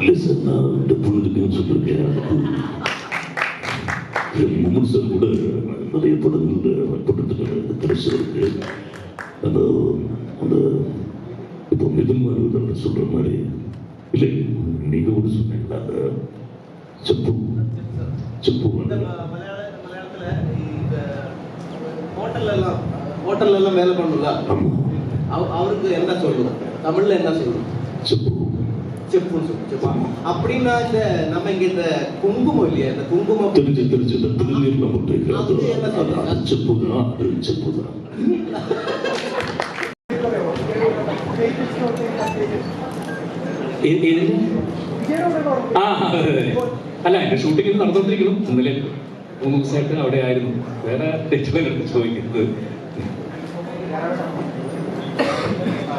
Listen டப்பு இருக்குன்னு சொல்லியிருக்கேன் முகன் கூட நிறைய படங்கள் படத்துக்கு திரைச்சிருக்கு அந்த அந்த இப்போ மிதன் மாதிரி சொல்கிற மாதிரி இல்லை நீங்கள் கூட சொன்னீங்களா அந்த செப்பு? செப்பு ஹோட்டல்லாம் ஹோட்டல்லாம் வேலை பண்ணல அவருக்கு என்ன சொல்லுவோம் தமிழில் என்ன சொல்லுவோம் செப்பு. செப்புன்னு சொல்லு செப்பா அப்படின்னா இந்த நம்ம இங்க இந்த குங்குமம் இல்லையா இந்த குங்குமம் தெரிஞ்சு தெரிஞ்சு இந்த திருநீர்ல போட்டு அது என்ன சொல்றது? அது செப்பு தான் அது செப்பு தான் ഏ- ഏതിന്? ആ അതെ, അതെ, അതെ. അല്ല എന്റെ ഷൂട്ടിംഗ് നടന്നുകൊണ്ടിരിക്കുന്നു ഇന്നലെ മൂന്ന് ദിവസമായിട്ട് അവിടെ ആയിരുന്നു വേറെ തെറ്റുകളെടുത്ത് ചോദിക്കുന്നത് ആ ആ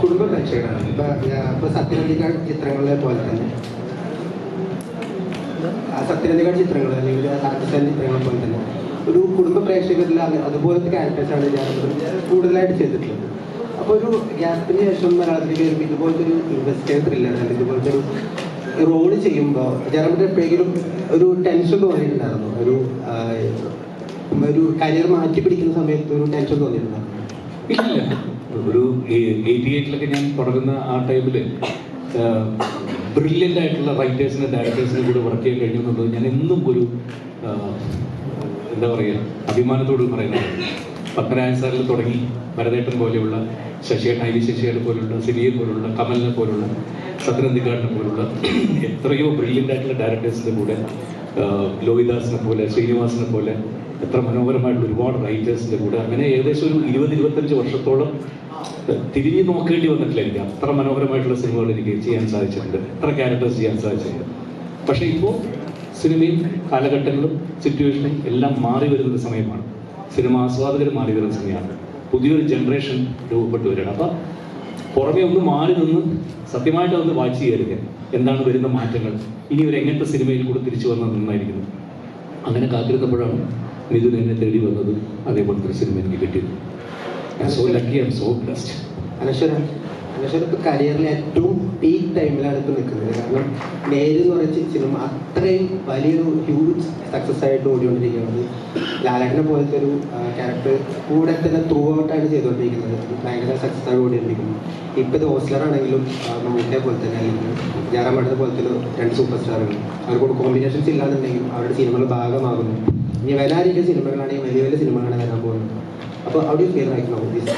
കുടുംബ പ്രേക്ഷകരാണ്. ഇപ്പൊ ഞാൻ ചിത്രങ്ങളെ പോലെ തന്നെ. ആ സത്യനന്ദിക ചിത്രങ്ങൾ അല്ലെങ്കിൽ പാകിസ്ഥാൻ ചിത്രങ്ങളെ പോലെ തന്നെ. ഒരു കുടുംബ പ്രേക്ഷകരിൽ അതുപോലത്തെ ക്യാരക്ടേഴ്സാണ് ഞാൻ കൂടുതലായിട്ട് ചെയ്തിട്ടുള്ളത്. അപ്പോൾ ഒരു ഗ്യാപ്പിന് ശേഷം മലയാളത്തിലേക്ക് വരുമ്പോൾ ഇതുപോലത്തെ ഒരു ഇൻവെസ്റ്റേഷൻ ത്രില്ലർ അല്ലെങ്കിൽ ഇതുപോലത്തെ ഒരു റോൾ ചെയ്യുമ്പോൾ ജനമിട്ട് എപ്പോഴെങ്കിലും ഒരു ടെൻഷൻ തോന്നിയിട്ടുണ്ടായിരുന്നു. ഒരു ഒരു കരിയർ മാറ്റി പിടിക്കുന്ന സമയത്ത് ഒരു ടെൻഷൻ തോന്നിയിട്ടുണ്ടായിരുന്നു ഇല്ല. ഒരു എയ്റ്റി എയ്റ്റിലൊക്കെ ഞാൻ തുടങ്ങുന്ന ആ ടൈമിൽ ബ്രില്യന്റ് ആയിട്ടുള്ള റൈറ്റേഴ്സിനും ഡയറക്ടേഴ്സിനും കൂടെ വർക്ക് ചെയ്യാൻ കഴിഞ്ഞു എന്നുള്ളത് ഞാൻ എന്നും ഒരു എന്താ പറയുക അഭിമാനത്തോട് പറയുന്നത്. പത്മനാഭൻ സാറിൽ തുടങ്ങി ഭരതേട്ടൻ പോലെയുള്ള ശശിയേട്ടൻ ഐ വി ശശിയേട്ടൻ പോലുള്ള സിനിയെ പോലുള്ള കമലിനെ പോലുള്ള സത്യനന്ദിക്കാട്ടിനെ പോലുള്ള എത്രയോ ബ്രില്യന്റ് ആയിട്ടുള്ള ഡയറക്ടേഴ്സിന്റെ കൂടെ ലോഹിദാസിനെ പോലെ ശ്രീനിവാസിനെ പോലെ എത്ര മനോഹരമായിട്ട് ഒരുപാട് റൈറ്റേഴ്സിന്റെ കൂടെ. അങ്ങനെ ഏകദേശം ഒരു ഇരുപത് ഇരുപത്തഞ്ച് വർഷത്തോളം തിരിഞ്ഞു നോക്കേണ്ടി വന്നിട്ടില്ല എനിക്ക്. അത്ര മനോഹരമായിട്ടുള്ള സിനിമകൾ എനിക്ക് ചെയ്യാൻ സാധിച്ചിട്ടുണ്ട്. എത്ര ക്യാരക്ടേഴ്സ് ചെയ്യാൻ സാധിച്ചിട്ടുണ്ട്. പക്ഷേ ഇപ്പോൾ സിനിമയും കാലഘട്ടങ്ങളും സിറ്റുവേഷനും എല്ലാം മാറി വരുന്ന സമയമാണ്. സിനിമ ആസ്വാദകർ മാറി വരുന്ന സമയമാണ്. പുതിയൊരു ജനറേഷൻ രൂപപ്പെട്ടു വരികയാണ്. അപ്പം പുറമെ ഒന്ന് മാറി നിന്ന് സത്യമായിട്ട് ഒന്ന് വാച്ച് ചെയ്യരുത് എന്താണ് വരുന്ന മാറ്റങ്ങൾ? ഇനി ഒരു എങ്ങനത്തെ സിനിമയിൽ കൂടെ തിരിച്ചു വന്നത് നന്നായിരിക്കുന്നു? അങ്ങനെ കാത്തിരുന്നപ്പോഴാണ് മിഥുൻ എന്നെ തേടി വന്നത് അതേപോലത്തെ സിനിമ എനിക്ക് കിട്ടിയത് I so lucky I'm so blessed Anaswara Anaswara ഇപ്പോൾ കരിയറിൽ ഏറ്റവും പീക്ക് ടൈമിലാണ് ഇപ്പോൾ നിൽക്കുന്നത്. കാരണം നേര് എന്ന് പറയുന്ന സിനിമ അത്രയും വലിയൊരു ഹ്യൂജ് സക്സസ് ആയിട്ട് ഓടിക്കൊണ്ടിരിക്കുന്നത് ലാലേട്ടനെ പോലത്തെ ഒരു ക്യാരക്ടർ കൂടെ തന്നെ ത്രൂ ഔട്ടാണ് ചെയ്തുകൊണ്ടിരിക്കുന്നത്. ഭയങ്കര സക്സസ് ആയിട്ട് ഓടിക്കൊണ്ടിരിക്കുന്നു. ഇപ്പോൾ ഇത് ഓസ്ലർ ആണെങ്കിലും മമ്മൂട്ടിയെ പോലെ തന്നെ അല്ലെങ്കിൽ ജാറാമേട്ടനെ പോലത്തെ തന്നെ രണ്ട് സൂപ്പർ സ്റ്റാറുകൾ അവർക്കൂടെ കോമ്പിനേഷൻസ് ഇല്ലാന്നുണ്ടെങ്കിലും അവരുടെ സിനിമകൾ ഭാഗമാകുന്നു. ഇനി വരാനിരിക്കുന്ന സിനിമകളാണെങ്കിൽ വലിയ വലിയ സിനിമകളാണ് വരാൻ പോകുന്നത്. അപ്പോൾ അവിടെ ഫീൽ ആയിക്കണോ ദിസ്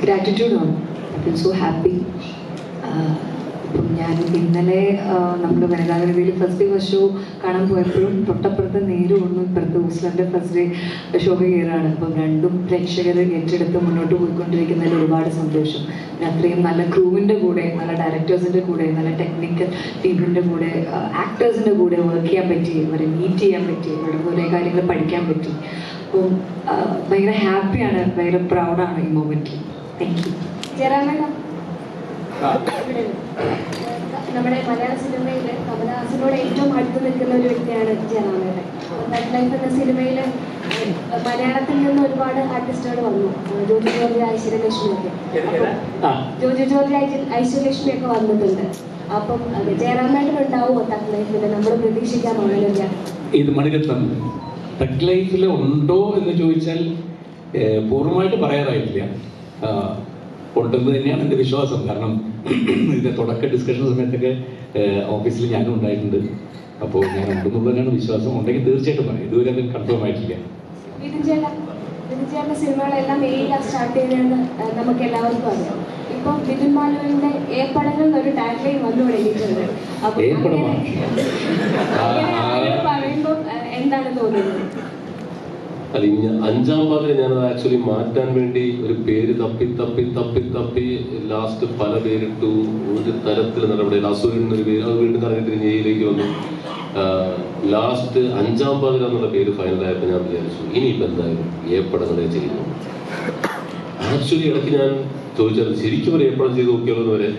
gratitude ആണ് ഐ ഫീൽ സോ ഹാപ്പി ഇപ്പം ഞാൻ ഇന്നലെ നമ്മൾ വനിതാകരവിയിൽ ഫസ്റ്റ് ഡേ ഷോ കാണാൻ പോയപ്പോഴും തൊട്ടപ്പുറത്ത് നേരെ ഒന്നും ഇപ്പുറത്ത് ഊസ്ലറിന്റെ ഫസ്റ്റ് ഡേ ഷോ കയറാണ് അപ്പം രണ്ടും പ്രേക്ഷകർ ഏറ്റെടുത്ത് മുന്നോട്ട് പോയിക്കൊണ്ടിരിക്കുന്നതിൽ ഒരുപാട് സന്തോഷം. അത്രയും നല്ല ക്രൂവിന്റെ കൂടെ നല്ല ഡയറക്ടേഴ്സിന്റെ കൂടെ നല്ല ടെക്നിക്കൽ ടീമിന്റെ കൂടെ ആക്ടേഴ്സിന്റെ കൂടെ വർക്ക് ചെയ്യാൻ പറ്റി അവരെ മീറ്റ് ചെയ്യാൻ പറ്റി അവരുടെ കുറേ കാര്യങ്ങൾ പഠിക്കാൻ പറ്റി. അപ്പം ഭയങ്കര ഹാപ്പിയാണ് ഭയങ്കര പ്രൗഡാണ് ഈ മൊമെന്റിൽ താങ്ക് യു നമ്മുടെ മലയാള സിനിമയിൽ കമലഹാസനോട് ഏറ്റവും അടുത്ത് നിൽക്കുന്ന ഒരു വ്യക്തിയാണ് ജയറാമേട്ടൻ തട്ട് ലൈഫ് എന്ന സിനിമയിൽ മലയാളത്തിൽ നിന്ന് ഒരുപാട് ആർട്ടിസ്റ്റുകൾ വന്നു. ജോജു ജോർജ് ഐശ്വര്യലക്ഷ്മി ഒക്കെ. ആ. ജോജു ജോർജ് ഐശ്വ- ഐശ്വര്യലക്ഷ്മി ഒക്കെ വന്നിട്ടുണ്ട്. അപ്പം അത് ജയറാമേട്ടൻ ഉണ്ടാവുമോ തട്ട് ലൈഫിൽ നമ്മൾ പ്രതീക്ഷിക്കാൻ ആളില്ല ഇത് മണിരത്നം ടെക് ലൈഫിൽ ഉണ്ടോ എന്ന് ചോദിച്ചാൽ പൂർണമായിട്ട് പറയാറായിട്ടില്ല. ഉണ്ടെന്ന് തന്നെയാണ് എന്റെ വിശ്വാസം. കാരണം ഇതിന്റെ തുടക്ക ഡിസ്കഷൻ സമയത്തൊക്കെ ഓഫീസിൽ ഞാനും ഉണ്ടായിട്ടുണ്ട്. അപ്പോൾ ഞാൻ ഉണ്ടെന്നുള്ളതിനാണ് വിശ്വാസം. ഉണ്ടെങ്കിൽ തീർച്ചയായിട്ടും പറയാം. ഇതുവരെ അത് കൺഫേം ആയിട്ടില്ല. വിധു ചേട്ടൻ വിധു സിനിമകളെല്ലാം ഏഴിലാണ് സ്റ്റാർട്ട് ചെയ്തതെന്ന് നമുക്ക് എല്ലാവർക്കും അറിയാം. ഇപ്പം ബിപിൻ മാലുവിന്റെ ഏപ്പടങ്ങൾ എന്നൊരു ടാഗ് ലൈൻ വന്നു തുടങ്ങിയിട്ടുണ്ട്. അപ്പം പറയുമ്പോൾ എന്താണ് തോന്നുന്നത് അല്ല ഇനി ഞാൻ അഞ്ചാം പാതിര ഞാനത് ആക്ച്വലി മാറ്റാൻ വേണ്ടി ഒരു പേര് തപ്പി തപ്പി തപ്പി തപ്പി ലാസ്റ്റ് പല പേരിട്ടു. ഒരു തരത്തിൽ നടപടി. അസുരൻ എന്നൊരു പേര് അത് വീണ്ടും കറങ്ങിട്ട് ജയിലേക്ക് വന്നു. ലാസ്റ്റ് അഞ്ചാം പാതിര എന്നുള്ള പേര് ഫൈനലായപ്പോൾ ഞാൻ വിചാരിച്ചു ഇനിയിപ്പോൾ എന്തായാലും ഏപ്പടങ്ങളെ ചെയ്യുന്നു ആക്ച്വലി ഇടയ്ക്ക് ഞാൻ ചോദിച്ചാൽ ശരിക്കും ഒരു ഏപ്പടം ചെയ്ത് നോക്കിയാലോ എന്ന് വരെ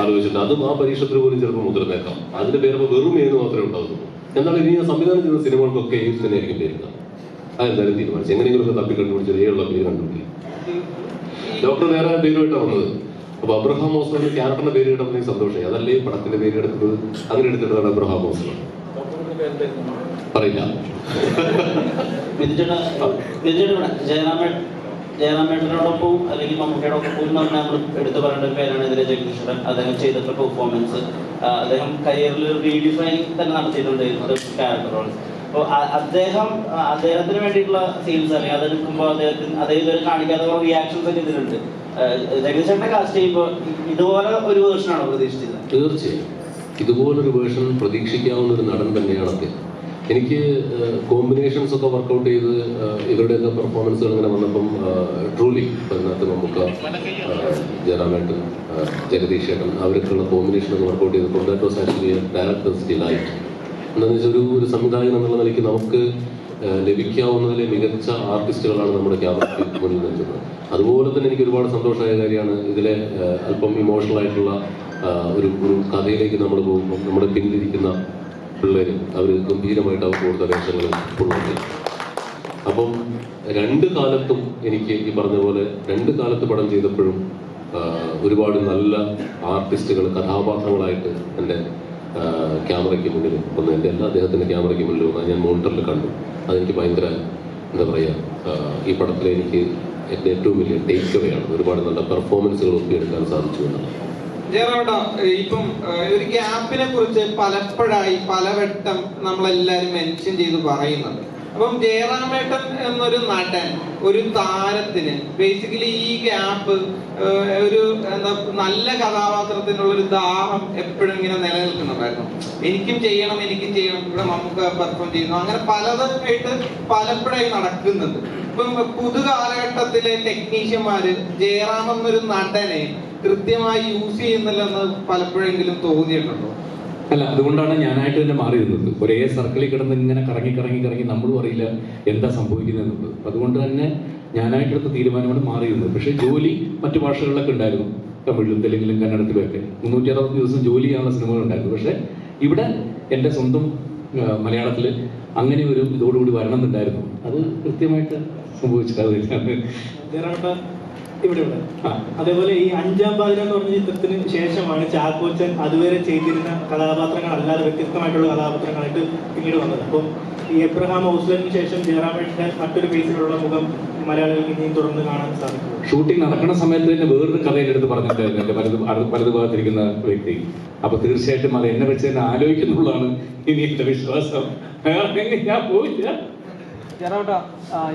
ആലോചിച്ചിട്ടുണ്ട്. അതും ആ പരീക്ഷത്തിൽ പോലും ചിലപ്പോൾ മുതിർന്നേക്കാം. അതിന്റെ പേരപ്പോൾ വെറും ഏന്ന് മാത്രമേ ഉണ്ടാവുള്ളൂ എന്നാൽ ഇനി ഞാൻ സംവിധാനം ചെയ്യുന്ന സിനിമകൾക്കൊക്കെ ഏത് തന്നെയായിരിക്കും പേരുക അതെന്തായാലും തീരുമാനിച്ചു. എങ്ങനെയെങ്കിലും തപ്പി കണ്ടുപിടിച്ചു ഏഴുള്ള പേര് കണ്ടുപിടിക്കും. ഡോക്ടർ വേറെ പേരുമായിട്ടാണ് വന്നത്. അപ്പൊ അബ്രഹാം മോസ്ലോ ക്യാരക്ടറിന്റെ പേര് കിട്ടുമ്പോൾ എനിക്ക് സന്തോഷമായി. അതല്ലേ പടത്തിന്റെ പേര് എടുക്കുന്നത്? അങ്ങനെ എടുത്തിട്ടാണ് അബ്രഹാം മോസ്ലോ പറയില്ല ജയറാമേട്ടനോടൊപ്പം അല്ലെങ്കിൽ മമ്മൂക്കയോടൊപ്പം പറഞ്ഞാൽ നമ്മൾ എടുത്തു പറയേണ്ട ഒരു പേരാണ് ഇതിലെ ജഗദീശ്വരൻ. അദ്ദേഹം ചെയ്തിട്ടുള്ള പെർഫോമൻസ് അദ്ദേഹം കരിയറിൽ റീഡിഫൈനിങ് തന്നെ നടത്തിയിട്ടുണ്ട് ക്യാരക്ടർ റോൾസ് അപ്പോൾ അദ്ദേഹം അദ്ദേഹത്തിന് വേണ്ടിയിട്ടുള്ള സീൻസ് അല്ലെങ്കിൽ അതെടുക്കുമ്പോൾ അദ്ദേഹത്തിന് അദ്ദേഹം ഇതുവരെ കാണിക്കാത്ത റിയാക്ഷൻസ് ഒക്കെ ഇതിലുണ്ട്. ആ, കാസ്റ്റ് ചെയ്യുമ്പോൾ ഇതുപോലെ ഒരു വേർഷനാണോ പ്രതീക്ഷിച്ചത് തീർച്ചയായും. ഇതുപോലൊരു വേർഷൻ പ്രതീക്ഷിക്കാവുന്ന ഒരു നടൻ തന്നെയാണ് അദ്ദേഹം. എനിക്ക് കോമ്പിനേഷൻസ് ഒക്കെ വർക്കൗട്ട് ചെയ്ത് ഇവരുടെ ഇവരുടെയൊക്കെ പെർഫോമൻസുകൾ ഇങ്ങനെ വന്നപ്പം ട്രൂലി അതിനകത്ത് നമുക്ക് ജയറാമേട്ടൻ ജഗദീഷേട്ടൻ അവരൊക്കെയുള്ള കോമ്പിനേഷൻ ഒക്കെ വർക്കൗട്ട് ചെയ്തപ്പോൾ that was actually director's delight എന്താണെന്ന് വെച്ചാൽ ഒരു ഒരു സംവിധായകൻ എന്നുള്ള നിലയ്ക്ക് നമുക്ക് ലഭിക്കാവുന്നതിലെ മികച്ച ആർട്ടിസ്റ്റുകളാണ് നമ്മുടെ ക്യാമറയ്ക്ക് മുന്നിൽ നിൽക്കുന്നത്. അതുപോലെ തന്നെ എനിക്ക് ഒരുപാട് സന്തോഷമായ കാര്യമാണ് ഇതിലെ അല്പം ഇമോഷണൽ ആയിട്ടുള്ള ഒരു ഒരു കഥയിലേക്ക് നമ്മൾ പോകുമ്പോൾ നമ്മുടെ പിന്നിലിരിക്കുന്ന പിള്ളേർ അവർ ഗംഭീരമായിട്ട് അവർ കൊടുത്ത വേഷങ്ങൾ ഉൾക്കൊള്ളുന്നുണ്ട് അപ്പം രണ്ട് കാലത്തും എനിക്ക് ഈ പറഞ്ഞ പോലെ രണ്ട് കാലത്ത് പടം ചെയ്തപ്പോഴും ഒരുപാട് നല്ല ആർട്ടിസ്റ്റുകൾ കഥാപാത്രങ്ങളായിട്ട് എന്റെ ക്യാമറയ്ക്ക് മുന്നിൽ വന്നു എന്റെ എല്ലാ അദ്ദേഹത്തിന്റെ ക്യാമറയ്ക്ക് മുന്നിൽ വന്നാൽ ഞാൻ മോണിറ്ററിൽ കണ്ടു. അതെനിക്ക് ഭയങ്കര എന്താ പറയുക ഈ പടത്തിലെ എനിക്ക് എന്റെ ഏറ്റവും വലിയ ടേക്ക് അവേ ആണ്. ഒരുപാട് നല്ല പെർഫോമൻസുകൾ ഒപ്പിയെടുക്കാൻ സാധിച്ചു എന്നുള്ളത്. ഇപ്പം ഒരു ഗ്യാപ്പിനെ കുറിച്ച് പലപ്പോഴായി പലവട്ടം നമ്മളെല്ലാരും മെൻഷൻ ചെയ്ത് പറയുന്നുണ്ട്. അപ്പം ജയറാമേട്ടൻ എന്നൊരു നടൻ ഒരു താരത്തിന് ബേസിക്കലി ഈ ഗ്യാപ്പ് ഒരു എന്താ നല്ല കഥാപാത്രത്തിനുള്ള ഒരു ദാഹം എപ്പോഴും ഇങ്ങനെ നിലനിൽക്കുന്നുണ്ടായിരുന്നു. എനിക്കും ചെയ്യണം എനിക്കും ചെയ്യണം ഇവിടെ നമുക്ക് പെർഫോം ചെയ്യുന്നു. അങ്ങനെ പലതായിട്ട് പലപ്പോഴായി നടക്കുന്നുണ്ട് ഇപ്പം പുതുകാലഘട്ടത്തിലെ ടെക്നീഷ്യന്മാര് ജയറാം എന്നൊരു നടനെ കൃത്യമായി യൂസ് ചെയ്യുന്നില്ലെന്ന് പലപ്പോഴെങ്കിലും തോന്നിയിട്ടുണ്ടോ? അല്ല അതുകൊണ്ടാണ് ഞാനായിട്ട് തന്നെ മാറി നിന്നത്. ഒരേ സർക്കിളിൽ കിടന്ന് ഇങ്ങനെ കറങ്ങി കറങ്ങി കറങ്ങി നമ്മളും അറിയില്ല എന്താ സംഭവിക്കുന്നത് എന്നുള്ളത്. അതുകൊണ്ട് തന്നെ ഞാനായിട്ടെടുത്ത തീരുമാനമാണ് മാറി നിന്നത്. പക്ഷേ ജോലി മറ്റു ഭാഷകളിലൊക്കെ ഉണ്ടായിരുന്നു. തമിഴിലും തെലുങ്കിലും കന്നഡത്തിലും ഒക്കെ. മുന്നൂറ്റി അറുപത് ദിവസം ജോലി ചെയ്യാനുള്ള സിനിമകൾ ഉണ്ടായിരുന്നു. പക്ഷേ ഇവിടെ എന്റെ സ്വന്തം മലയാളത്തിൽ അങ്ങനെ ഒരു ഇതോടുകൂടി വരണം എന്നുണ്ടായിരുന്നു. അത് കൃത്യമായിട്ട് സംഭവിച്ചിട്ട് അത് തന്നെയാണ് ജയറാമേട്ട ഇവിടെ അതേപോലെ ഈ അഞ്ചാം പാതിര എന്ന് പറഞ്ഞ ചിത്രത്തിന് ശേഷമാണ് ചാക്കോച്ചൻ അതുവരെ ചെയ്തിരുന്ന കഥാപാത്രങ്ങൾ അല്ലാതെ വ്യത്യസ്തമായിട്ടുള്ള കഥാപാത്രങ്ങളായിട്ട് പിന്നീട് വന്നത്. അപ്പം ഈ എബ്രഹാം ഹൗസ്ലറിന് ശേഷം ജയറാമേഷിന്റെ മറ്റൊരു ഫേസിലുള്ള മുഖം മലയാളികൾക്ക് ഇനിയും തുടർന്ന് കാണാൻ സാധിക്കും. ഷൂട്ടിംഗ് നടക്കുന്ന സമയത്ത് തന്നെ വേറൊരു കഥ എന്റെ പറഞ്ഞിട്ടുണ്ടായിരുന്നു എന്റെ വലത് ഭാഗത്തിരിക്കുന്ന വ്യക്തി. അപ്പൊ തീർച്ചയായിട്ടും അത് എന്നെ വെച്ച് തന്നെ ആലോചിക്കുന്നുള്ളതാണ് ഇനി എന്റെ വിശ്വാസം. ഞാൻ പോയില്ല ജയറാമട്ട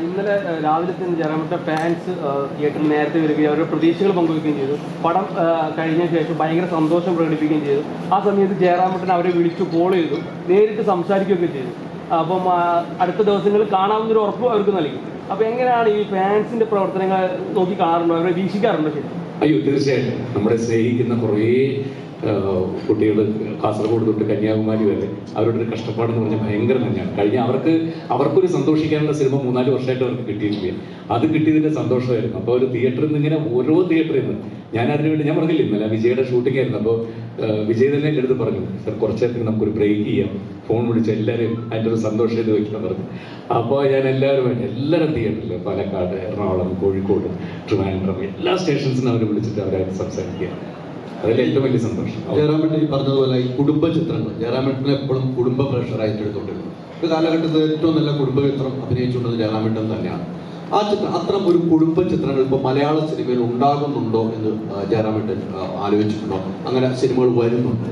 ഇന്നലെ രാവിലെ തന്നെ ജയറാമട്ട ഫാൻസ് തിയേറ്ററിൽ നേരത്തെ വരികയും അവരുടെ പ്രതീക്ഷകൾ പങ്കുവെക്കുകയും ചെയ്തു. പടം കഴിഞ്ഞ ശേഷം ഭയങ്കര സന്തോഷം പ്രകടിപ്പിക്കുകയും ചെയ്തു. ആ സമയത്ത് ജയറാമട്ടൻ അവരെ വിളിച്ചു കോൾ ചെയ്തു. നേരിട്ട് സംസാരിക്കുകയൊക്കെ ചെയ്തു. അപ്പം അടുത്ത ദിവസങ്ങളിൽ കാണാവുന്നൊരു ഉറപ്പ് അവർക്ക് നൽകി. അപ്പം എങ്ങനെയാണ് ഈ ഫാൻസിന്റെ പ്രവർത്തനങ്ങൾ നോക്കി കാണാറുണ്ടോ? അവരെ വീക്ഷിക്കാറുണ്ടോ ശരി അയ്യോ തീർച്ചയായിട്ടും. നമ്മളെ സ്നേഹിക്കുന്ന കുറേ കുട്ടികൾ കാസർഗോഡ് തൊട്ട് കന്യാകുമാരി വരെ അവരുടെ ഒരു കഷ്ടപ്പാട് എന്ന് പറഞ്ഞാൽ ഭയങ്കര തന്നെയാണ് കഴിഞ്ഞ അവർക്ക് അവർക്കൊരു സന്തോഷിക്കാനുള്ള സിനിമ മൂന്നാൽ വർഷമായിട്ട് അവർക്ക് കിട്ടിയിട്ടില്ല. അത് കിട്ടിയതിന്റെ സന്തോഷമായിരുന്നു. അപ്പോൾ ഒരു തിയേറ്ററിൽ നിന്ന് ഇങ്ങനെ ഓരോ തിയേറ്ററിൽ നിന്ന് ഞാൻ അതിന് വേണ്ടി ഞാൻ പറഞ്ഞില്ല ഇന്നലെ വിജയുടെ ഷൂട്ടിംഗ് ആയിരുന്നു. അപ്പോൾ വിജയ് തന്നെ എന്റെ അടുത്ത് പറഞ്ഞു സർ കുറച്ച് നേരത്തേക്ക് നമുക്കൊരു ബ്രേക്ക് ചെയ്യാം. ഫോൺ വിളിച്ച് എല്ലാവരും അതിന്റെ ഒരു സന്തോഷം ഇത് വയ്ക്കാൻ പറഞ്ഞു അപ്പോൾ ഞാൻ എല്ലാവരും എല്ലാവരും തിയേറ്ററിൽ പാലക്കാട് എറണാകുളം കോഴിക്കോട് ട്രിവാൻഡ്രം എല്ലാ സ്റ്റേഷൻസിനും അവർ വിളിച്ചിട്ട് അവരായിട്ട് സംസാരിക്കുക. അതിൽ ഏറ്റവും വലിയ സന്തോഷം. ജയറാമേട്ടൻ ഈ പറഞ്ഞതുപോലെ ഈ കുടുംബ ചിത്രങ്ങൾ ജയറാമേട്ടനെ എപ്പോഴും കുടുംബ പ്രഷർ ആയിട്ട് എടുത്തോണ്ടിരുന്നു ഒരു കാലഘട്ടത്തിൽ ഏറ്റവും നല്ല കുടുംബ ചിത്രം അഭിനയിച്ചുകൊണ്ടത് ജയറാമേട്ടൻ തന്നെയാണ്. ആ ചിത്രം അത്തരം ഒരു കുടുംബ ചിത്രങ്ങൾ ഇപ്പോൾ മലയാള സിനിമയിൽ ഉണ്ടാകുന്നുണ്ടോ എന്ന് ജയറാമേട്ടൻ ആലോചിച്ചിട്ടുണ്ടോ? അങ്ങനെ സിനിമകൾ വരുന്നുണ്ട്?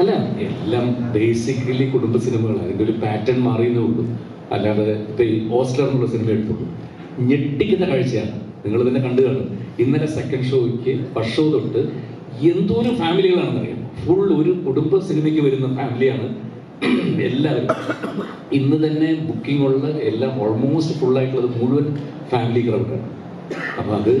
അല്ല? എല്ലാം ബേസിക്കലി കുടുംബ സിനിമകളാണ്. അതിന്റെ ഒരു പാറ്റേൺ മാറിയെന്നേ ഉള്ളൂ. അല്ലാതെ ഇപ്പൊ ഈ ഓസ്ലർ എന്നുള്ള സിനിമ എടുത്തുള്ളൂ. ഞെട്ടിക്കുന്ന കാഴ്ചയാണ്. നിങ്ങൾ തന്നെ കണ്ടു കാണും. ഇന്നലെ സെക്കൻഡ് ഷോയ്ക്ക് ഫസ്റ്റ് ഷോ തൊട്ട് എന്തോരം ഫാമിലികളാണെന്ന് അറിയാം ഫുൾ ഒരു കുടുംബ സിനിമയ്ക്ക് വരുന്ന ഫാമിലിയാണ് എല്ലാവരും. ഇന്ന് തന്നെ ബുക്കിംഗ് ഉള്ള എല്ലാം ഓൾമോസ്റ്റ് ഫുൾ ആയിട്ടുള്ളത് മുഴുവൻ ഫാമിലി ക്രൗഡാണ് അപ്പൊ അത്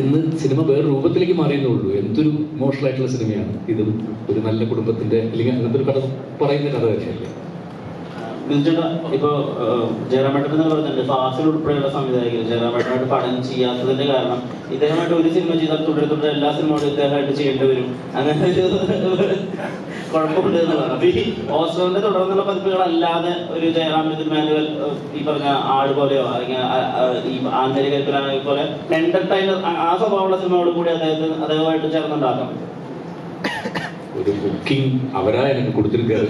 ഇന്ന് സിനിമ വേറെ രൂപത്തിലേക്ക് മാറിയേ ഉള്ളൂ എന്തൊരു ഇമോഷണൽ ആയിട്ടുള്ള സിനിമയാണ് ഇതും ഒരു നല്ല കുടുംബത്തിന്റെ അല്ലെങ്കിൽ അങ്ങനത്തെ ഒരു കഥ പറയുന്ന കഥ തന്നെയല്ലേ. ബിജുചേട്ടാ ഇപ്പോ ജയറാമേട്ടൻ എന്ന് പറയുന്നുണ്ട് ഫാസിൽ ഉൾപ്പെടെയുള്ള സംവിധായകർ ജയറാമേട്ടനായിട്ട് പഠനം ചെയ്യാത്തതിന്റെ കാരണം ഇദ്ദേഹമായിട്ട് ഒരു സിനിമ ചെയ്താൽ തുടരെ തുടരെ എല്ലാ സിനിമകളും ഇദ്ദേഹമായിട്ട് ചെയ്യേണ്ടി വരും. അങ്ങനെ ഒരു കുഴപ്പമുണ്ട് എന്നുള്ളതാണ്. അപ്പൊ ഈ ഓസ്ലോന്റെ തുടർന്നുള്ള പതിപ്പുകളല്ലാതെ ഒരു ജയറാം മാനുവൽ ഈ പറഞ്ഞ ആട് പോലെയോ അല്ലെങ്കിൽ ഈ ആന്തരിക പോലെ എന്റർടൈനർ ആ സ്വഭാവമുള്ള സിനിമകൾ കൂടി അദ്ദേഹത്തിന് അദ്ദേഹമായിട്ട് ചേർന്നുണ്ടാക്കാം. ഒരു ബുക്കിംഗ് അവരാ എനിക്ക് കൊടുത്തിരിക്കുന്നത്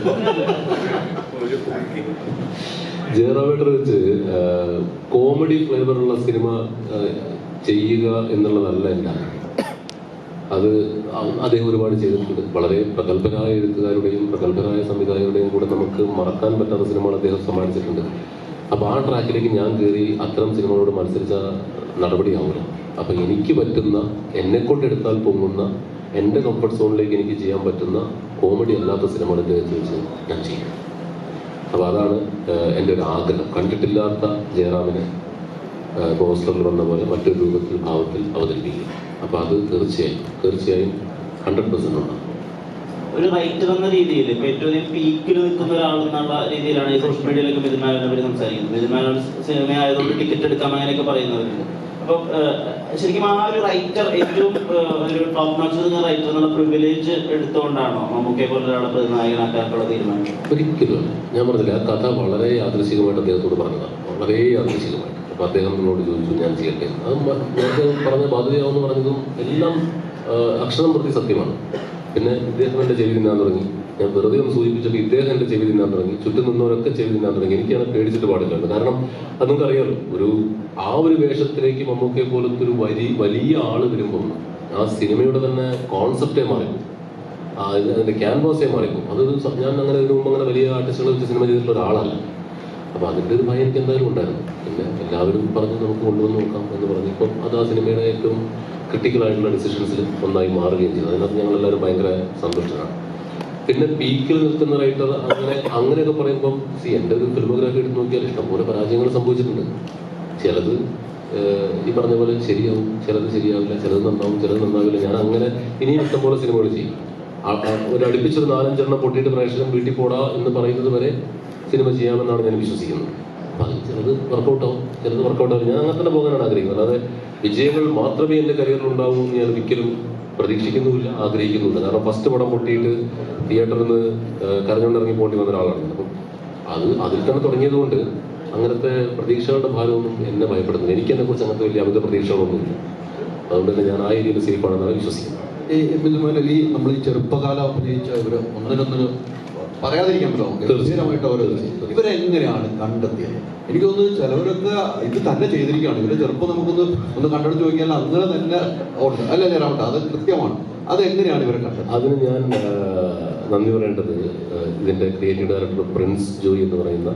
ജയറാമേട്ടർ വെച്ച് കോമഡി ഫ്ലേവറുള്ള സിനിമ ചെയ്യുക എന്നുള്ളതല്ല എന്റെ. അത് അദ്ദേഹം ഒരുപാട് ചെയ്തിട്ടുണ്ട്. വളരെ പ്രഗത്ഭരായ എഴുത്തുകാരുടെയും പ്രഗത്ഭരായ സംവിധായകരുടെയും കൂടെ നമുക്ക് മറക്കാൻ പറ്റാത്ത സിനിമകൾ അദ്ദേഹം സമ്മാനിച്ചിട്ടുണ്ട്. അപ്പോൾ ആ ട്രാക്കിലേക്ക് ഞാൻ കയറി അത്തരം സിനിമകളോട് മത്സരിച്ച നടപടിയാവില്ല അപ്പോൾ എനിക്ക് പറ്റുന്ന എന്നെ എടുത്താൽ പൊങ്ങുന്ന എന്റെ കംഫർട്ട് സോണിലേക്ക് എനിക്ക് ചെയ്യാൻ പറ്റുന്ന കോമഡി അല്ലാത്ത സിനിമകൾ അദ്ദേഹത്തെ വെച്ച് ഞാൻ ചെയ്യും. അപ്പോൾ അതാണ് എന്റെ ഒരു ആഗ്രഹം. കണ്ടിട്ടില്ലാത്ത ജയറാമിനെ പോസ്റ്ററിൽ വന്ന പോലെ മറ്റൊരു രൂപത്തിൽ ഭാവത്തിൽ അവതരിപ്പിക്കുക. അപ്പോൾ അത് തീർച്ചയായും തീർച്ചയായും ഹൺഡ്രഡ് പെർസെന്റ് ഉണ്ടാകും ഒരു റൈറ്റർ എന്ന രീതിയിൽ ഇപ്പൊ ഏറ്റവും പീക്കിൽ നിൽക്കുന്ന ഒരാൾ എന്നുള്ള രീതിയിലാണ് ഈ സോഷ്യൽ മീഡിയയിലൊക്കെ മിഥുന്മാരനെ പറ്റി സംസാരിക്കുന്നത്. മിഥുന്മാരൻ സിനിമ ആയതുകൊണ്ട് ടിക്കറ്റ് എടുക്കാം അങ്ങനെയൊക്കെ പറയുന്നവരുണ്ട്. അപ്പൊ ശരിക്കും ആ ഒരു റൈറ്റർ ഏറ്റവും ഒരു ടോപ്പ് റൈറ്റർ എന്നുള്ള പ്രിവിലേജ് എടുത്തുകൊണ്ടാണോ നമുക്ക് പോലെ ഒരാളെ പ്രതിനായകനാക്കാനുള്ള തീരുമാനം? ഒരിക്കലും. ഞാൻ പറഞ്ഞില്ല ആ കഥ വളരെ യാദൃശികമായിട്ട് അദ്ദേഹത്തോട് പറഞ്ഞതാണ്. വളരെ യാദൃശികമായിട്ട്. അപ്പൊ അദ്ദേഹം എന്നോട് ചോദിച്ചു ഞാൻ ചെയ്യട്ടെ? അത് നേരത്തെ പറഞ്ഞ ബാധ്യതയാവെന്ന് പറഞ്ഞതും എല്ലാം അക്ഷരം പ്രതി സത്യമാണ്. പിന്നെ ഇദ്ദേഹം എന്റെ ചെവി തിന്നാൻ തുടങ്ങി. ഞാൻ വെറുതെ ഒന്ന് സൂചിപ്പിച്ചപ്പോൾ ഇദ്ദേഹം എന്റെ ചെവി തിന്നാൻ തുടങ്ങി ചുറ്റും നിന്നവരൊക്കെ ചെവി തിന്നാൻ തുടങ്ങി. എനിക്കത് പേടിച്ചിട്ട് പാടില്ല കാരണം അത് നമുക്കറിയാലോ ഒരു ആ ഒരു വേഷത്തിലേക്ക് മമ്മൂക്കയെ പോലത്തെ ഒരു വലിയ വലിയ ആൾ വരുമ്പോൾ ആ സിനിമയുടെ തന്നെ കോൺസെപ്റ്റേ മാറിപ്പോകും അതിന്റെ ക്യാൻവാസേ മാറിപ്പോകും അതൊരു സം- ഞാൻ അങ്ങനെ ഇതിനു മുമ്പ് അങ്ങനെ വലിയ ആർട്ടിസ്റ്റുകൾ വെച്ച് സിനിമ ചെയ്തിട്ടുള്ള ഒരാളല്ല. അപ്പൊ അതിന്റെ ഒരു ഭയം എനിക്ക് എന്തായാലും ഉണ്ടായിരുന്നു. പിന്നെ എല്ലാവരും പറഞ്ഞ് നമുക്ക് കൊണ്ടുവന്ന് നോക്കാം എന്ന് പറഞ്ഞു. ഇപ്പം അത് ആ സിനിമയുടെ ഏറ്റവും ക്രിട്ടിക്കൽ ആയിട്ടുള്ള ഡിസിഷൻസിൽ ഒന്നായി മാറുകയും ചെയ്തു. അതിനകത്ത് ഞങ്ങൾ എല്ലാവരും ഭയങ്കര സന്തുഷ്ടരാണ് പിന്നെ പീക്കിൽ നിൽക്കുന്ന റൈറ്റർ അങ്ങനെ അങ്ങനെയൊക്കെ പറയുമ്പം സി എന്റെ ഒരു ഫിലിമോഗ്രാഫി എടുത്ത് നോക്കിയാൽ ഇഷ്ടംപോലെ പരാജയങ്ങൾ സംഭവിച്ചിട്ടുണ്ട്. ചിലത് ഈ പറഞ്ഞ പോലെ ശരിയാവും ചിലത് ശരിയാവില്ല ചിലത് നന്നാവും ചിലത് നന്നാവില്ല. ഞാൻ അങ്ങനെ ഇനിയും ഇഷ്ടംപോലെ സിനിമകൾ ചെയ്യും. ഒരു അടുപ്പിച്ചൊരു നാലഞ്ചെണ്ണം പൊട്ടിയിട്ട് പ്രേക്ഷകൻ വീട്ടിൽ പോടാ എന്ന് പറയുന്നത് വരെ സിനിമ ചെയ്യാമെന്നാണ് ഞാൻ വിശ്വസിക്കുന്നത്. അപ്പൊ അത് ചിലത് വർക്കൗട്ട് ആവും. ചിലത് വർക്കൗട്ട് ആവും ഞാൻ അങ്ങനെ തന്നെ പോകാനാണ് ആഗ്രഹിക്കുന്നത്. അല്ലാതെ വിജയങ്ങൾ മാത്രമേ എന്റെ കരിയറിൽ ഉണ്ടാവൂ എന്ന് ഞാൻ ഒരിക്കലും പ്രതീക്ഷിക്കുന്നുമില്ല ആഗ്രഹിക്കുന്നുമില്ല. കാരണം ഫസ്റ്റ് പടം പൊട്ടിയിട്ട് തിയേറ്ററിൽ നിന്ന് കരഞ്ഞുകൊണ്ട് ഇറങ്ങി പോകേണ്ടി വന്ന ഒരാളാണ് അപ്പം അത് അതിൽ തന്നെ തുടങ്ങിയത് കൊണ്ട് അങ്ങനത്തെ പ്രതീക്ഷകളുടെ ഭാരമൊന്നും എന്നെ ഭയപ്പെടുന്നില്ല എനിക്ക് എന്നെ കുറിച്ച് അങ്ങനത്തെ വലിയ അമിത പ്രതീക്ഷകളൊന്നുമില്ല. അതുകൊണ്ട് തന്നെ ഞാൻ ആ രീതിയിൽ സേഫ് ആണെന്നാണ് വിശ്വസിക്കുന്നത്. ഈ ഈ നമ്മൾ ഈ ചെറുപ്പകാലം അഭിനയിച്ച ഇവർ ഒന്നിനൊന്നിന് പറയാതിരിക്കാൻ പറ്റുമോ തീർച്ചയായിട്ടും അവർ ഇവരെങ്ങനെയാണ് കണ്ടെത്തിയത്? എനിക്ക് തോന്നുന്നു ചിലവരൊക്കെ ഇത് തന്നെ ചെയ്തിരിക്കുകയാണ്. ഇവരെ ചെറുപ്പം നമുക്കൊന്ന് ഒന്ന് കണ്ടെടുത്ത് നോക്കിയാൽ അങ്ങനെ തന്നെ ഉണ്ട് അല്ല ചേരാവട്ടെ അത് കൃത്യമാണ്. അത് എങ്ങനെയാണ് ഇവരെ കണ്ടത് അതിന് ഞാൻ നന്ദി പറയേണ്ടത് ഇതിന്റെ ക്രിയേറ്റീവ് ഡയറക്ടർ പ്രിൻസ് ജോയി എന്ന് പറയുന്ന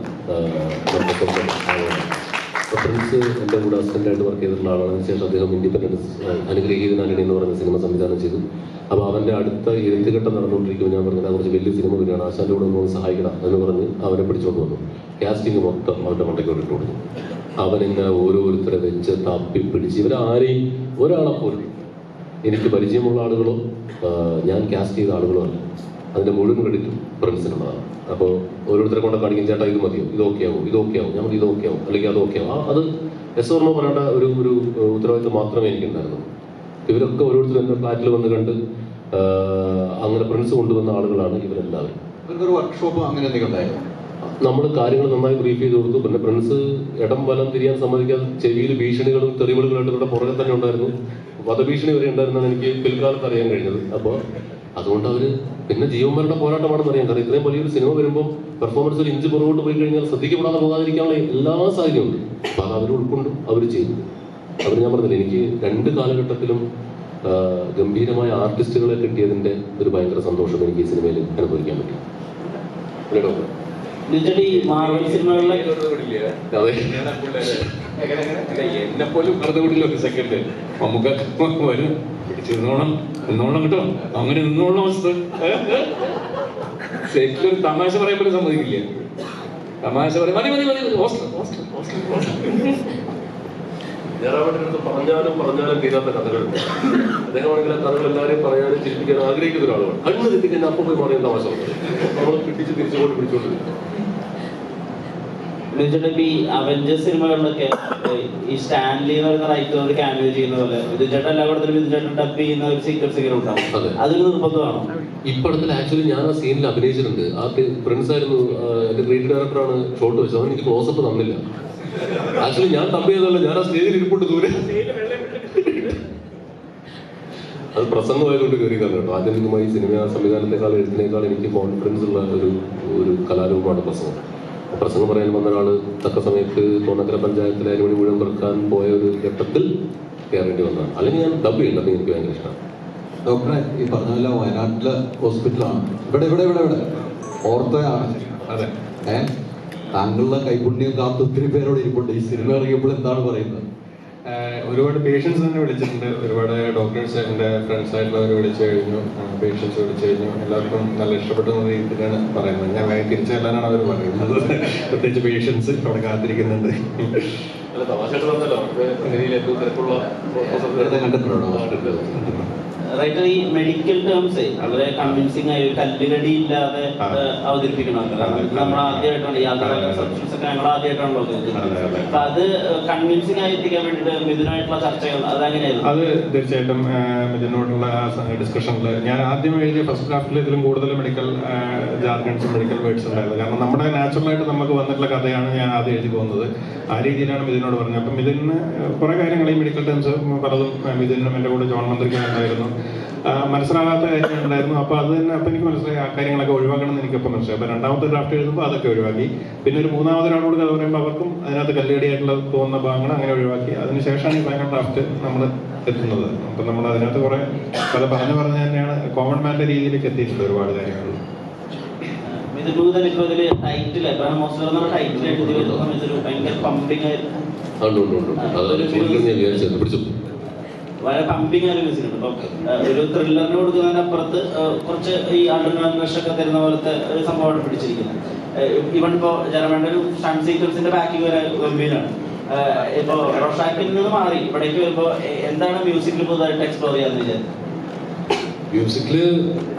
പ്രിൻസ് എന്റെ കൂടെ അസിസ്റ്റന്റായിട്ട് വർക്ക് ചെയ്തിട്ടുള്ള ആളാണ്. അതിനുശേഷം അദ്ദേഹം ഇൻഡിപെൻഡൻസ് അനുഗ്രഹീതനാനി എന്ന് പറയുന്ന സിനിമ സംവിധാനം ചെയ്തു. അപ്പോൾ അവന്റെ അടുത്ത എഴുത്തുകെട്ടം നടന്നുകൊണ്ടിരിക്കുമ്പോൾ ഞാൻ പറഞ്ഞത് കുറച്ച് വലിയ സിനിമ വരികയാണ്. ആശാന്റെ കൂടെ ഒന്ന് സഹായിക്കണം എന്ന് പറഞ്ഞ് അവനെ പിടിച്ചുകൊണ്ട് വന്നു. കാസ്റ്റിംഗ് മൊത്തം അവന്റെ മണ്ടയ്ക്കോട്ടിട്ട് കൊടുത്തു. അവനിങ്ങനെ ഓരോരുത്തരെ വെച്ച് തപ്പി പിടിച്ച് ഇവരാരെയും ഒരാളെപ്പോലും എനിക്ക് പരിചയമുള്ള ആളുകളോ ഞാൻ കാസ്റ്റ് ചെയ്ത ആളുകളോ അല്ല. അതിന്റെ മുഴുവൻ ക്രെഡിറ്റും പ്രിൻസിനുള്ളതാണ് അപ്പോൾ ഓരോരുത്തരെ കൊണ്ട് കാണിക്കും ചേട്ടാ ഇത് മതിയോ? ഇത് ഓക്കെ ആവും? ഇത് ഓക്കെ ആവും? ഞാൻ ഇത് ഓക്കെ ആവും? അല്ലെങ്കിൽ അത് ഓക്കെ ആവും? അത് എസ് ഓർമ്മ പറയേണ്ട ഒരു ഒരു ഉത്തരവാദിത്വം മാത്രമേ എനിക്കുണ്ടായിരുന്നു ഇവരൊക്കെ ഓരോരുത്തരും എന്റെ ഫ്ലാറ്റിൽ വന്ന് കണ്ട് അങ്ങനെ പ്രിൻസ് കൊണ്ടുവന്ന ആളുകളാണ് ഇവരെല്ലാവരും. വർക്ക്ഷോപ്പ് അങ്ങനെ നമ്മൾ കാര്യങ്ങൾ നന്നായി ബ്രീഫ് ചെയ്ത് കൊടുത്തു. പിന്നെ പ്രിൻസ് ഇടം വലം തിരിയാൻ സമ്മതിക്കാതെ ചെവിയിൽ ഭീഷണികളും തെറിവുകളുമായിട്ട് ഇവിടെ പുറകെ തന്നെ ഉണ്ടായിരുന്നു. വധഭീഷണി വരെ ഉണ്ടായിരുന്നാണ് എനിക്ക് പിൽക്കാലത്ത് അറിയാൻ കഴിഞ്ഞത്. അപ്പോൾ അതുകൊണ്ട് അവർ പിന്നെ ജീവന്മാരുടെ പോരാട്ടമാണെന്ന് അറിയാം. കാരണം ഇത്രയും വലിയൊരു സിനിമ വരുമ്പോൾ പെർഫോമൻസ് ഒരു ഇഞ്ച് പുറകോട്ട് പോയി കഴിഞ്ഞാൽ ശ്രദ്ധിക്കപ്പെടാതെ പോകാതിരിക്കാനുള്ള എല്ലാ സാഹചര്യമുണ്ട് അപ്പം അത് അവർ ഉൾക്കൊണ്ട് അവർ ചെയ്തു. അവർ ഞാൻ പറഞ്ഞില്ല എനിക്ക് രണ്ട് കാലഘട്ടത്തിലും ഗംഭീരമായ ആർട്ടിസ്റ്റുകളെ കിട്ടിയതിന്റെ ഒരു ഭയങ്കര സന്തോഷം എനിക്ക് ഈ സിനിമയിൽ അനുഭവിക്കാൻ പറ്റി. എന്നെ പോലും വെറുതെ വിടില്ല ഒരു സെക്കൻഡ് നമുക്ക് വരും. പിടിച്ചു നിന്നോണം കേട്ടോ? അങ്ങനെ നിന്നോളണം അവസ്ഥ. സെറ്റിലൊരു തമാശ പറയാൻ പോലും സമ്മതിക്കില്ല. തമാശ പറയും മതി മതി മതി ഹോസ്റ്റൽ ഹോസ്റ്റൽ ഹോസ്റ്റൽ. പറഞ്ഞാലും പറഞ്ഞാലും തീരാത്ത കഥകൾ. അദ്ദേഹമാണെങ്കിൽ ആ കഥകൾ എല്ലാവരെയും പറയാനും ചിരിപ്പിക്കാൻ ആഗ്രഹിക്കുന്ന ഒരാളാണ് കണ്ണ് തെറ്റിക്കഴിഞ്ഞാൽ അപ്പം പോയി പറയുന്ന പറയും. നമ്മൾ പിടിച്ച് തിരിച്ചുകൊണ്ട് പിടിച്ചുകൊണ്ട് വരും. ഈ അവഞ്ചേഴ്സ് സിനിമകളിലൊക്കെ ഈ സ്റ്റാൻലി എന്ന് പറയുന്ന റൈറ്റർ ക്യാമിയോ ചെയ്യുന്ന പോലെ വിധുചേട്ടൻ എല്ലാ പടത്തിലും വിധുചേട്ടൻ ഡബ് ചെയ്യുന്ന ഒരു സീക്വൻസ് ഇങ്ങനെ ഉണ്ടാവും. അതെ. അതൊരു നിർബന്ധമാണ് ഈ ആക്ച്വലി ഞാൻ ആ സീനിൽ അഭിനയിച്ചിട്ടുണ്ട്. ആ പ്രിൻസ് ആയിരുന്നു എന്റെ ക്രിയേറ്റീവ് ഡയറക്ടറാണ് ഷോട്ട് വെച്ചത്. അവൻ എനിക്ക് ക്ലോസപ്പ് തന്നില്ല. ആക്ച്വലി ഞാൻ തമ്പ് ചെയ്തല്ല ഞാൻ ആ സ്റ്റേജിൽ ഇരിപ്പുണ്ട് ദൂരെ. അത് പ്രസംഗമായതുകൊണ്ട് കയറി കേട്ടോ. ആദ്യമായി സിനിമ സംവിധാനത്തെക്കാൾ എഴുത്തിനേക്കാൾ എനിക്ക് കോൺഫിഡൻസ് ഉള്ള ഒരു ഒരു കലാരൂപമാണ് പ്രസംഗം. പ്രസംഗം പറയാൻ വന്ന ഒരാൾ തക്ക സമയത്ത് തോന്നക്കര പഞ്ചായത്തിലെ അരിമണി മുഴുവൻ പെറുക്കാൻ പോയ ഒരു ഘട്ടത്തിൽ കയറേണ്ടി വന്നതാണ്. അല്ലെങ്കിൽ ഞാൻ ഡബ് ചെയ്യും ഡബ് എനിക്ക് ഭയങ്കര ഇഷ്ടമാണ് ഡോക്ടറെ ഈ പറഞ്ഞ വയനാട്ടിലെ ഹോസ്പിറ്റലാണ് ഇവിടെ ഇവിടെ ഇവിടെ ഇവിടെ. ഓർത്തയാണ്. അതെ. ഏഹ് താങ്കളുടെ കൈപുണ്യം കാത്ത് ഒത്തിരി പേരോട് ഇരിപ്പുണ്ട്. ഈ സിനിമ ഇറങ്ങിയപ്പോൾ എന്താണ് പറയുന്നത്? ഒരുപാട് പേഷ്യൻസ് തന്നെ വിളിച്ചിട്ടുണ്ട്. ഒരുപാട് ഡോക്ടേഴ്സ് എന്റെ ഫ്രണ്ട്സ് ആയിട്ടുള്ളവർ വിളിച്ചു കഴിഞ്ഞു. പേഷ്യൻസ് വിളിച്ചു കഴിഞ്ഞു. എല്ലാവർക്കും നല്ല ഇഷ്ടപ്പെട്ട രീതിയിലാണ് പറയുന്നത്. ഞാൻ വേഗം തിരിച്ചു ചെല്ലാനാണ് അവർ പറയുന്നത്. പ്രത്യേകിച്ച് പേഷ്യൻസ് അവിടെ കാത്തിരിക്കുന്നുണ്ട്. കണ്ടിട്ടുണ്ടോ റൈറ്റർ ഈ മെഡിക്കൽ ടേംസ് വളരെ കൺവിൻസിങ് ആയി ഒരു കല്ലുകടി ഇല്ലാതെ ഇത് നമ്മൾ ആദ്യമായിട്ടാണ് അതെ. സബ്സ്റ്റൻസ് ഒക്കെ ഞങ്ങൾ ആദ്യമായിട്ടാണല്ലോ. അപ്പൊ അത് കൺവിൻസിങ് ആയി എത്തിക്കാൻ വേണ്ടിയിട്ട് മിഥുനായിട്ടുള്ള ചർച്ചകൾ അതെങ്ങനെയായിരുന്നു. അത് തീർച്ചയായിട്ടും മിഥുനോടുള്ള ഡിസ്കഷനിൽ ഡിസ്കഷനിൽ ഞാൻ ആദ്യം എഴുതിയ ഫസ്റ്റ് ഡ്രാഫ്റ്റിൽ ഇതിലും കൂടുതൽ മെഡിക്കൽ ജാർഗൻസും മെഡിക്കൽ വേർഡ്സ് ഉണ്ടായിരുന്നു. കാരണം നമ്മുടെ നാച്ചുറലായിട്ട് നമുക്ക് വന്നിട്ടുള്ള കഥയാണ് ഞാൻ ആദ്യം എഴുതി പോകുന്നത്. ആ രീതിയിലാണ് മിഥുനോട് പറഞ്ഞത്. അപ്പം മിഥുന് കുറെ കാര്യങ്ങൾ ഈ മെഡിക്കൽ ടേംസ് പലതും മിഥുനും എന്റെ കൂടെ ജോൺ മന്ത്രിക്കും ഉണ്ടായിരുന്നു. മനസ്സിലാകാത്ത കാര്യങ്ങൾ ഉണ്ടായിരുന്നു. അപ്പോൾ അത് തന്നെ അപ്പം എനിക്ക് മനസ്സിലായി ആ കാര്യങ്ങളൊക്കെ ഒഴിവാക്കണം എന്ന് എനിക്കപ്പം മനസ്സിലായി. അപ്പോൾ രണ്ടാമത്തെ ഡ്രാഫ്റ്റ് എഴുതുമ്പോൾ അതൊക്കെ ഒഴിവാക്കി. പിന്നെ ഒരു മൂന്നാമതൊരാളോട് കഥ പറയുമ്പോൾ അവർക്കും അതിനകത്ത് കല്ലടിയായിട്ടുള്ള തോന്നുന്ന ഭാഗങ്ങൾ അങ്ങനെ ഒഴിവാക്കി. അതിനുശേഷമാണ് ഈ ഫൈനൽ ഡ്രാഫ്റ്റ് നമ്മൾ എത്തുന്നത്. അപ്പം നമ്മൾ അതിനകത്ത് കുറെ കഥ പറഞ്ഞു പറഞ്ഞ് തന്നെയാണ് കോമൺ മാന്റെ രീതിയിലേക്ക് എത്തിയിട്ടുള്ള ഒരുപാട് കാര്യങ്ങൾ. ഉണ്ട് ഉണ്ട് ഉണ്ട് അത് പിടിച്ചു? വളരെ പമ്പിങ് ആയ മ്യൂസിക് ഉണ്ട്. ഏഹ്, ഒരു ത്രില്ലറിന് കൊടുക്കുന്നതിനപ്പുറത്ത് കുറച്ച് ഈ അണ്ടർഗ്രൗണ്ട് ഒക്കെ തരുന്ന പോലത്തെ ഒരു സംഭവമാണ് പിടിച്ചിരിക്കുന്നത്. ഇവൺ ഇപ്പോ ജനമേണ്ട ഒരു സ്റ്റൺ സീക്വൻസിന്റെ ബാക്കിംഗ് വരെ ഗംഭീരാണ് ഇപ്പോ റോഷാക്കിൽ നിന്ന് മാറി. ഇവിടേക്ക് വരുമ്പോ എന്താണ് മ്യൂസിക്കിൽ പുതുതായിട്ട് എക്സ്പ്ലോർ ചെയ്യാന്ന് വിചാരിച്ചത് മ്യൂസിക്കിൽ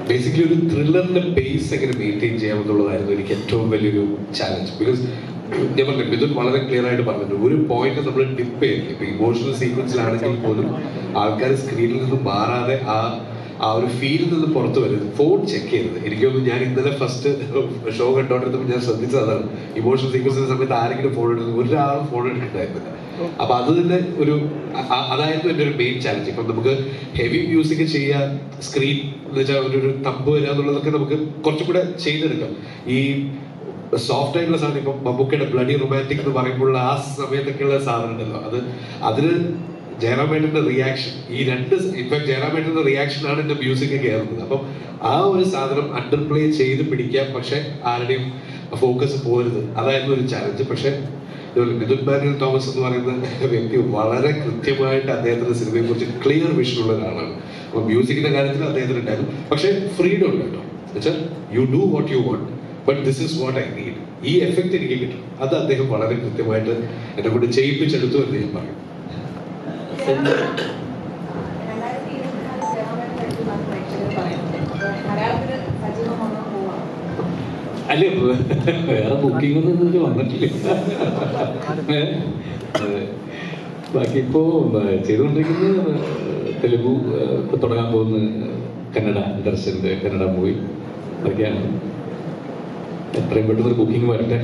ബേസിക്കലി ഒരു ത്രില്ലറിന്റെ ബേസ് എങ്ങനെ മെയിന്റെയിൻ ചെയ്യാം എന്നുള്ളതായിരുന്നു എനിക്ക് ഏറ്റവും വലിയൊരു ചാലഞ്ച് ബിക്കോസ് ഞാൻ പറഞ്ഞു മിഥുൻ വളരെ ക്ലിയർ ആയിട്ട് പറഞ്ഞിട്ടുണ്ട്. ഒരു പോയിന്റ് നമ്മൾ ഡിപ്പ് ചെയ്യില്ല ഇപ്പൊ ഇമോഷണൽ സീക്വൻസിലാണെങ്കിൽ പോലും ആൾക്കാർ സ്ക്രീനിൽ നിന്ന് മാറാതെ ആ ആ ഒരു ഫീലിൽ നിന്ന് പുറത്തു വരുന്നത് ഫോൺ ചെക്ക് ചെയ്യരുത്. എനിക്ക് തോന്നുന്നു ഞാൻ ഇന്നലെ ഫസ്റ്റ് ഷോ കണ്ടോണ്ടിരുന്നപ്പോൾ ഞാൻ ശ്രദ്ധിച്ചതാണ്. ഇമോഷണൽ സീക്വൻസിന്റെ സമയത്ത് ആരെങ്കിലും ഫോൺ എടുക്കുന്നത് ഒരാളും ഫോൺ എടുത്തിട്ടുണ്ടായിരുന്നില്ല അപ്പൊ അത് തന്നെ ഒരു അതായിരുന്നു എന്റെ ഒരു മെയിൻ ചാലഞ്ച് ഇപ്പം നമുക്ക് ഹെവി മ്യൂസിക് ചെയ്യാൻ സ്ക്രീൻ എന്ന് വെച്ചാൽ ഒരു തമ്പ് വരിക എന്നുള്ളതൊക്കെ നമുക്ക് കുറച്ചും കൂടെ ചെയ്തെടുക്കാം. ഈ സോഫ്റ്റ് ആയിട്ടുള്ള സാധനം ഇപ്പം മമ്മൂക്കയുടെ ബ്ലഡി റൊമാന്റിക് എന്ന് പറയുമ്പോൾ ആ സമയത്തൊക്കെയുള്ള സാധനം ഉണ്ടല്ലോ. അത് അതിന് ജയറാമേട്ടന്റെ റിയാക്ഷൻ ഈ രണ്ട് ഇപ്പൊ ജയറാമേട്ടന്റെ റിയാക്ഷൻ ആണ് എന്റെ മ്യൂസിക് കയറുന്നത്. അപ്പം ആ ഒരു സാധനം അണ്ടർ പ്ലേ ചെയ്ത് പിടിക്കാം പക്ഷെ ആരുടെയും ഫോക്കസ് പോരുത്. അതായിരുന്നു ഒരു ചാലഞ്ച് പക്ഷെ മിഥുൻ മാനുവൽ തോമസ് എന്ന് പറയുന്ന വ്യക്തി വളരെ കൃത്യമായിട്ട് അദ്ദേഹത്തിന്റെ സിനിമയെ കുറിച്ച് ക്ലിയർ വിഷൻ ഉള്ള ഒരാളാണ്. അപ്പൊ മ്യൂസിക്കിന്റെ കാര്യത്തിൽ അദ്ദേഹത്തിന് ഉണ്ടായിരുന്നു. പക്ഷെ ഫ്രീഡം ഉണ്ട് കേട്ടോ. എന്നുവെച്ചാൽ you do what you want but this is what I need ഈ എഫക്റ്റ് എനിക്ക് കിട്ടും. അത് അദ്ദേഹം വളരെ കൃത്യമായിട്ട് എന്നെ കൂടെ ചെയ്യിപ്പിച്ചെടുത്തു എന്ന് ഞാൻ പറയും. വേറെ ബുക്കിംഗ് ഒന്നും ഇതുവരെ വന്നിട്ടില്ല? ബാക്കി ഇപ്പോ ചെയ്തുകൊണ്ടിരിക്കുന്നത് തെലുഗു ഇപ്പൊ തുടങ്ങാൻ പോകുന്ന കന്നഡ ദർശന്റെ കന്നഡ മൂവി അതൊക്കെയാണ്. എത്രയും പെട്ടെന്ന് ബുക്കിംഗ് വരട്ടെ.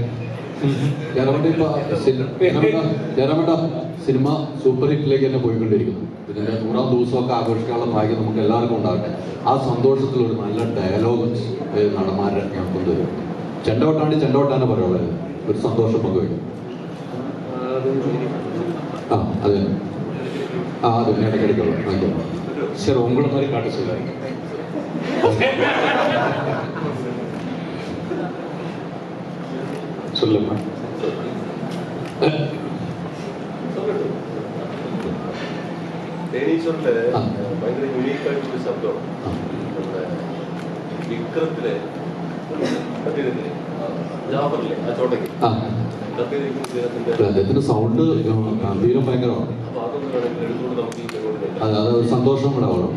സിനിമ സൂപ്പർ ഹിറ്റിലേക്ക് തന്നെ പോയിക്കൊണ്ടിരിക്കുന്നു. ഇതിന്റെ നൂറാം ദിവസമൊക്കെ ആഘോഷിക്കാനുള്ള ഭാഗ്യം നമുക്ക് എല്ലാവർക്കും ഉണ്ടാകട്ടെ. ആ സന്തോഷത്തിൽ ഒരു നല്ല ഡയലോഗ് നടന്മാരെ ഞാൻ കൊണ്ടുവരും. ചെണ്ടോട്ടാണ്ട് ചെണ്ടോട്ടാണ് പറയുള്ളത് ഒരു സന്തോഷം പങ്കുവയ്ക്കും ആ അതെ ആ അതെ ഞാൻ ഇടയ്ക്കിടയ്ക്കുള്ളൂ ആയിക്കോട്ടെ சார் உங்களை மாதிரி காட்ட சொல்லுங்க சொல்லுமா തേനീശ്വറിലെ ആ. ഭയങ്കര യുണീക്ക് ആയിട്ടുള്ള ശബ്ദമാണ് നമ്മുടെ വിക്രത്തിലെ അദ്ദേഹത്തിന്റെ സൗണ്ട് ഗംഭീരം ഭയങ്കരമാണ്. അതെ അത് ഒരു സന്തോഷം കൂടെ ആവണം.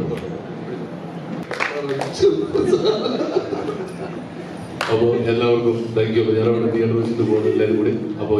അപ്പോൾ എല്ലാവർക്കും താങ്ക് യു ഞാൻ അവിടെ തിയേറ്റർ വെച്ചിട്ട് പോകുന്നു. എല്ലാവരും കൂടി. അപ്പോൾ